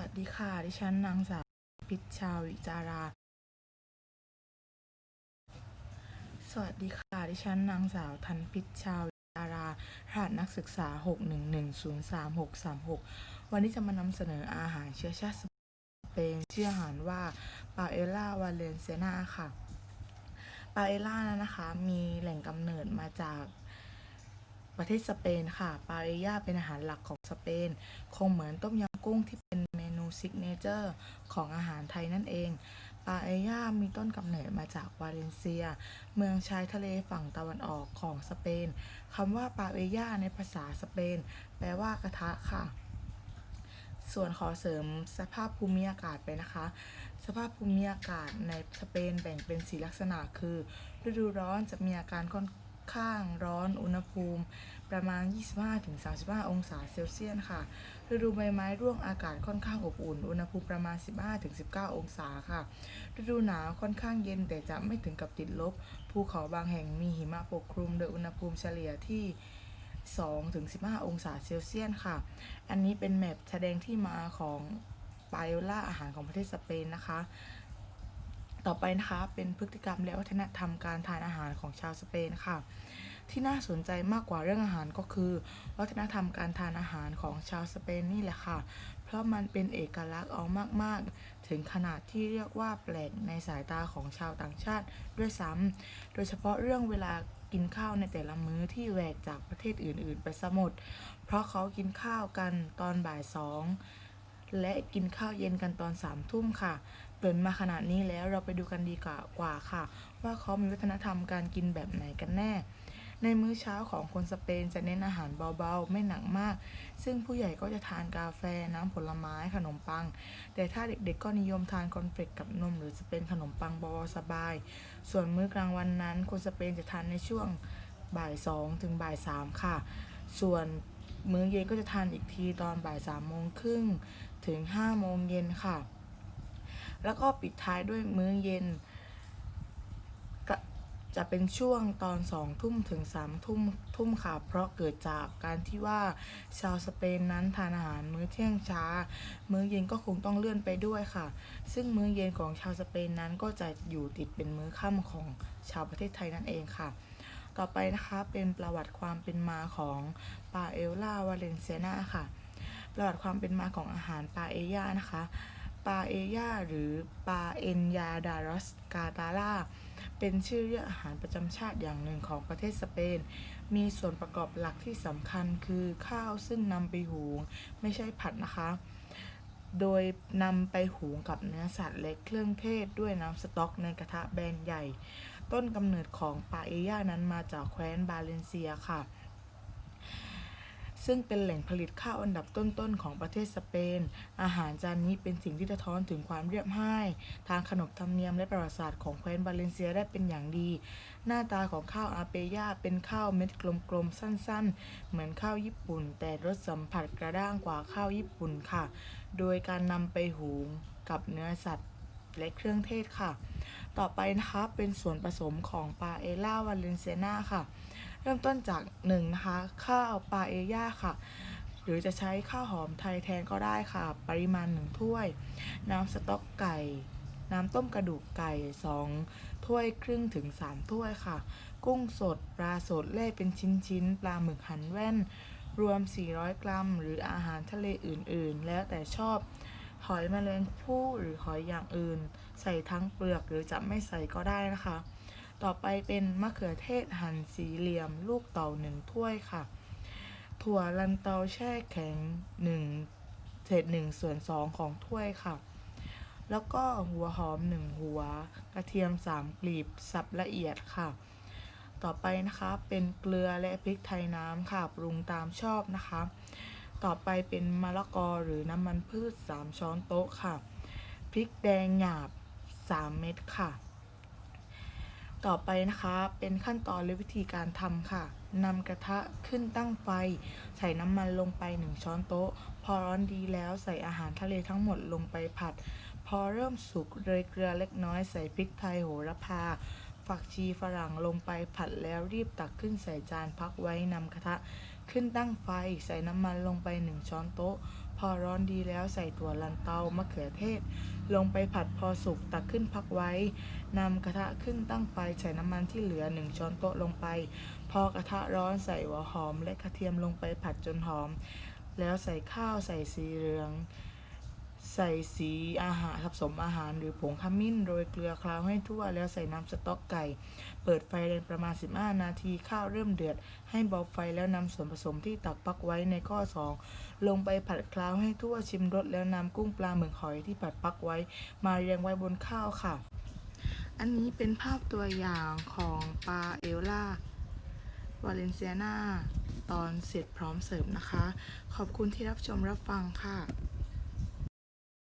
วัสดีค่ะ ดิฉันนางสาวพิชชาวิจารา สวัสดีค่ะ ดิฉันนางสาวทันพิชชาวิจารารหัสนักศึกษา 611033636 วันนี้จะมานำเสนออาหารเชื้อชาติสเปนชื่ออาหารว่าปาเอล่าวาเลนเซนาค่ะ ปาเอล่านั้นะคะ มีแหล่งกำเนิดมาจากประเทศสเปนค่ะ ปาเอล่าเป็นอาหารหลักของสเปน คงเหมือนต้มยำกุ้งที่ ซิกเนเจอร์ของอาหารไทยนั่นเองปาเอย่ามีต้นกำเนิดมาจากวาเลนเซีย เมืองชายทะเลฝั่งตะวันออกของสเปนคำว่าปาเอย่าในภาษาสเปน แปลว่ากระทะค่ะ ส่วนขอเสริมสภาพภูมิอากาศไปนะคะ สภาพภูมิอากาศในสเปนแบ่งเป็นสีลักษณะคือ ฤดูร้อนจะมีอาการค่อนข้างร้อนอุณหภูมิ ประมาณ 25-35 องศาเซลเซียสค่ะ ฤดูใบไม้ร่วงอากาศค่อนข้างอบอุ่น อุณหภูมิประมาณ 15-19 องศาค่ะ ฤดูหนาวค่อนข้างเย็นแต่จะไม่ถึงกับติดลบ ภูเขาบางแห่งมีหิมะปกคลุม โดยอุณหภูมิเฉลี่ยที่2-15 องศาเซลเซียสค่ะ อันนี้เป็นแมปแสดงที่มาของปาเอล่าอาหารของประเทศสเปนนะคะ ต่อไปนะคะเป็นพฤติกรรมและวัฒนธรรมการทานอาหารของชาวสเปนค่ะ ที่น่าสนใจมากกว่าเรื่องอาหารก็คือ วัฒนธรรมการทานอาหารของชาวสเปนนี่แหละค่ะ เพราะมันเป็นเอกลักษณ์เอามาก ๆ ถึงขนาดที่เรียกว่าแปลกในสายตาของชาวต่างชาติด้วยซ้ำโดยเฉพาะเรื่องเวลากินข้าวในแต่ละมื้อที่แหวกจากประเทศอื่น ๆ ไปซะหมดเพราะเขากินข้าวกันตอนบ่ายสองและกินข้าวเย็นกันตอนสามทุ่มค่ะเกินมาขนาดนี้แล้วเราไปดูกันดีกว่าค่ะ ว่าเขามีวัฒนธรรมการกินแบบไหนกันแน่ ในมื้อเช้าของคนสเปนจะเน้นอาหารเบาๆ ไม่หนักมาก ซึ่งผู้ใหญ่ก็จะทานกาแฟน้ำผลไม้ขนมปัง แต่ถ้าเด็กๆก็นิยมทานคอนเฟลกกับนม หรือจะเป็นขนมปังเบาๆสบาย ส่วนมื้อกลางวันนั้น คนสเปนจะทานในช่วงบ่ายสองถึงบ่ายสามค่ะ ส่วนมื้อเย็นก็จะทานอีกทีตอนบ่ายสามโมงครึ่งถึงห้าโมงเย็นค่ะ แล้วก็ปิดท้ายด้วยมื้อเย็น จะเป็นช่วงตอนสองทุ่มถึงสามทุ่มทุ่มค่ะ เพราะเกิดจากการที่ว่าชาวสเปนนั้นทานอาหารมื้อเที่ยงช้า มื้อเย็นก็คงต้องเลื่อนไปด้วยค่ะ ซึ่งมื้อเย็นของชาวสเปนนั้นก็จะอยู่ติดเป็นมื้อค่ำของชาวประเทศไทยนั่นเองค่ะ ต่อไปนะคะเป็นประวัติความเป็นมาของปาเอลล่าวาเลนเซียนาค่ะ ประวัติความเป็นมาของอาหารปาเอย่านะคะ ปาเอย่าหรือปาเอนยาดารอสกาตาล่า เป็นชื่อเรียกอาหารประจำชาติอย่างหนึ่งของประเทศสเปน มีส่วนประกอบหลักที่สำคัญคือข้าวซึ่งนำไปหุงไม่ใช่ผัดนะคะ โดยนำไปหุงกับเนื้อสัตว์และเครื่องเทศด้วยน้ำสต๊อกในกระทะแบนใหญ่ ต้นกำเนิดของปาเอีย่นั้นมาจากแคว้นบาเลนเซียค่ะ ซึ่งเป็นแหล่งผลิตข้าวอันดับต้นๆของประเทศสเปน อาหารจานนี้เป็นสิ่งที่สะท้อนถึงความเรียบง่าย ทางขนบธรรมเนียมและประวัติศาสตร์ของแคว้นบาเลนเซียได้เป็นอย่างดี หน้าตาของข้าวอาเปย่าเป็นข้าวเม็ดกลมๆ สั้นๆ เหมือนข้าวญี่ปุ่น แต่รสสัมผัสกระด้างกว่าข้าวญี่ปุ่นค่ะ โดยการนำไปหุงกับเนื้อสัตว์ และเครื่องเทศค่ะ ต่อไปนะคะเป็นส่วนผสมของปาเอล่าวาเลนเซนาค่ะ เริ่มต้นจาก1นะคะข้าวปาเอย่าค่ะ หรือจะใช้ข้าวหอมไทยแทนก็ได้ค่ะ ปริมาณ 1 ถ้วย น้ำสต๊อกไก่ น้ำต้มกระดูกไก่ 2 ถ้วยครึ่งถึง 3 ถ้วยค่ะ กุ้งสด ปลาสดเล่เป็นชิ้นๆ ปลาหมึกหั่นแว่นรวม 400 กรัม หรืออาหารทะเลอื่น ๆ แล้วแต่ชอบ หอยแมลงภู่หรือหอยอย่างอื่น ใส่ทั้งเปลือกหรือจะไม่ใส่ก็ได้นะคะ ต่อไปเป็นมะเขือเทศหั่นสี่เหลี่ยม ลูกเต่าหนึ่งถ้วยค่ะ ถั่วลันเตาแช่แข็งหนึ่งเศษหนึ่งส่วนสองของถ้วยค่ะ แล้วก็หัวหอมหนึ่งหัว กระเทียมสามกลีบสับละเอียดค่ะ ต่อไปนะคะเป็นเกลือและพริกไทยน้ำค่ะ ปรุงตามชอบนะคะ ต่อไปเป็นมะละกอหรือน้ำมันพืช 3 ช้อนโต๊ะค่ะ พริกแดงหยาบ 3 เม็ดค่ะ ต่อไปนะคะเป็นขั้นตอนและวิธีการทำค่ะนำกระทะขึ้นตั้งไฟ ใส่น้ำมันลงไป 1 ช้อนโต๊ะ พอร้อนดีแล้วใส่อาหารทะเลทั้งหมดลงไปผัด พอเริ่มสุกโรยเกลือเล็กน้อยใส่พริกไทยโหระพา ฝักชีฝรั่งลงไปผัดแล้วรีบตักขึ้นใส่จานพักไว้นำกระทะ ขึ้นตั้งไฟใส่น้ำมันลงไป1ช้อนโต๊ะ พอร้อนดีแล้วใส่ถั่วลันเตามะเขือเทศ ลงไปผัดพอสุกตักขึ้นพักไว้นำกระทะขึ้นตั้งไฟใส่น้ำมันที่เหลือ1ช้อนโต๊ะลงไป พอกระทะร้อนใส่หัวหอมและกระเทียมลงไปผัดจนหอม แล้วใส่ข้าวใส่สีเหลือง ใส่สีอาหารผสมอาหารหรือผงขมิ้นโรยเกลือเคล้าให้ทั่ว แล้วใส่น้ำสต๊อกไก่ เปิดไฟแรงประมาณ 15 นาทีข้าวเริ่มเดือด ให้เบาไฟแล้วนำส่วนผสมที่ตักปักไว้ในข้อ 2 ลงไปผัดเคล้าให้ทั่วชิมรสแล้วนำกุ้งปลาหมึกหอยที่ผัดปักไว้ มาเรียงไว้บนข้าวค่ะ อันนี้เป็นภาพตัวอย่างของปลาเอลล่าวาเลนเซียนาตอนเสร็จพร้อมเสิร์ฟนะคะ ขอบคุณที่รับชมรับฟังค่ะ